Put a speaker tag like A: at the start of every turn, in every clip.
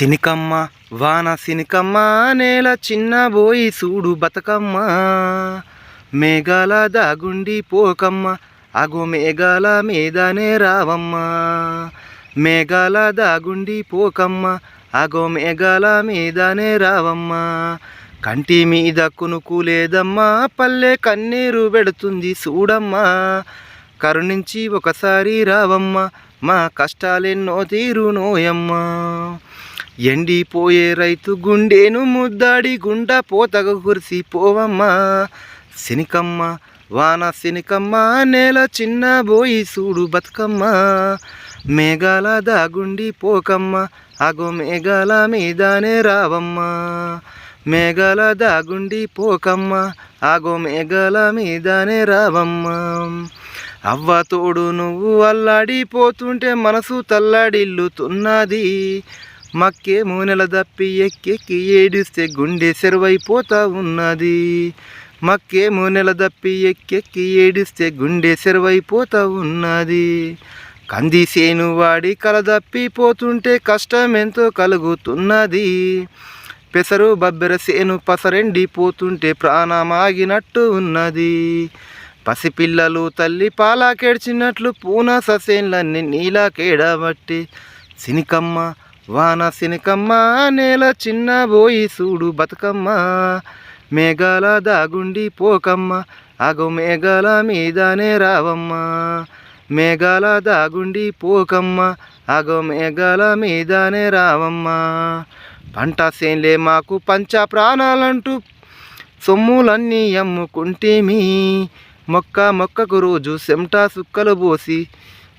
A: సినికమ్మ వాన సినికమ్మ నేల చిన్నబోయి చూడు సూడు బతకమ్మ. మేఘాల దాగుండి పోకమ్మ అగో మేఘాల మీదనే రావమ్మ. మేఘాల దాగుండి పోకమ్మ అగో మేఘాల మీదనే రావమ్మ. కంటి మీద కునుకు లేదమ్మా పల్లె కన్నీరు పెడుతుంది చూడమ్మా కరుణించి ఒకసారి రావమ్మ మా కష్టాలెన్నో తీరు నోయమ్మా. ఎండిపోయే రైతు గుండెను ముద్దాడి గుండ పోతగ కురిసి పోవమ్మా. శనికమ్మ వాన శనికమ్మ నేల చిన్న బోయి సూడు బతుకమ్మ. మేఘాల దాగుండి పోకమ్మ అగో మేఘాల మీదనే రావమ్మ. మేఘాల దాగుండి పోకమ్మ ఆగో మేఘాల మీదనే రావమ్మ. అవ్వ తోడు నువ్వు అల్లాడిపోతుంటే మనసు తల్లాడిల్లుతున్నది. మక్కే మూనెల దప్పి ఎక్కెక్కి ఏడిస్తే గుండె సెరువైపోతా ఉన్నది మక్కే మూనెల దప్పి ఎక్కెక్కి ఏడిస్తే గుండె సెరువైపోతా ఉన్నది కంది సేను వాడి కలదప్పిపోతుంటే కష్టం ఎంతో కలుగుతున్నది. పెసరు బబ్బెర సేను పసరెండిపోతుంటే ప్రాణమాగినట్టు ఉన్నది. పసిపిల్లలు తల్లి పాలాకెడిచినట్లు పూనా ససేన్లన్నీ నీలాకేడబట్టి సినికమ్మ వాన సినికమ్మ నేల చిన్న బోయి సూడు బతుకమ్మ. మేఘాల దాగుండి పోకమ్మ అగో మేఘాల మీదనే రావమ్మ. మేఘాల దాగుండి పోకమ్మ అగో మేఘాల మీదనే రావమ్మ. పంట సేన్లే మాకు పంచ ప్రాణాలంటూ సొమ్ములన్నీ అమ్ముకుంటేమి. మొక్క మొక్కకు రోజు సెమటా సుక్కలు పోసి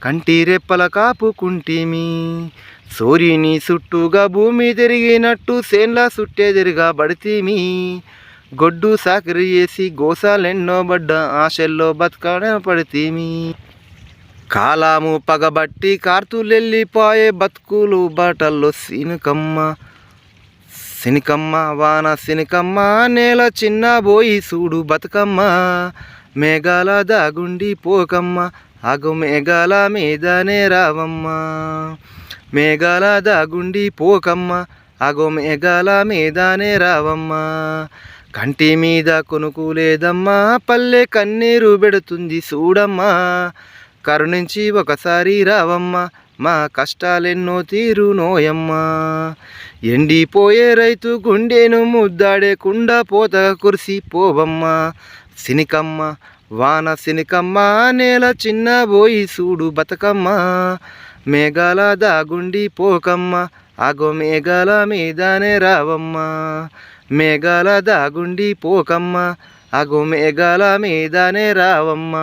A: కంటి రెప్పల కాపుకుంటేమి. సూర్యుని చుట్టూగా భూమి తిరిగినట్టు సేన్లా చుట్టేదిరిగా బడితేమి. గొడ్డు సాకరి చేసి గోసాలెన్నో బడ్డ ఆశల్లో బతకడ పడితేమి. కాలాము పగబట్టి కార్తులెళ్ళిపోయే బతుకులు బాటల్లో సినుకమ్మ. సినికమ్మ వాన సినికమ్మ నేల చిన్న బోయి సూడు బతుకమ్మ. మేఘాల దాగుండి పోకమ్మ అగు మేఘాల మీదనే రావమ్మ. మేఘాల దాగుండి పోకమ్మ అగో మేఘాల మీదనే రావమ్మ. కంటి మీద కొనుకు లేదమ్మా పల్లె కన్నీరు పెడుతుంది చూడమ్మా కరుణించి ఒకసారి రావమ్మ మా కష్టాలెన్నో తీరు నోయమ్మా. ఎండిపోయే రైతు గుండెను ముద్దాడేకుండా పోత కురిసి పోవమ్మా. సినికమ్మ వాన సినికమ్మ నేల చిన్న బోయి సూడు బతకమ్మ. మేఘాల దాగుండి పోకమ్మ అగో మేఘాల మీదనే రావమ్మ. మేఘాల దాగుండి పోకమ్మ అగో మేఘాల మీదనే రావమ్మ.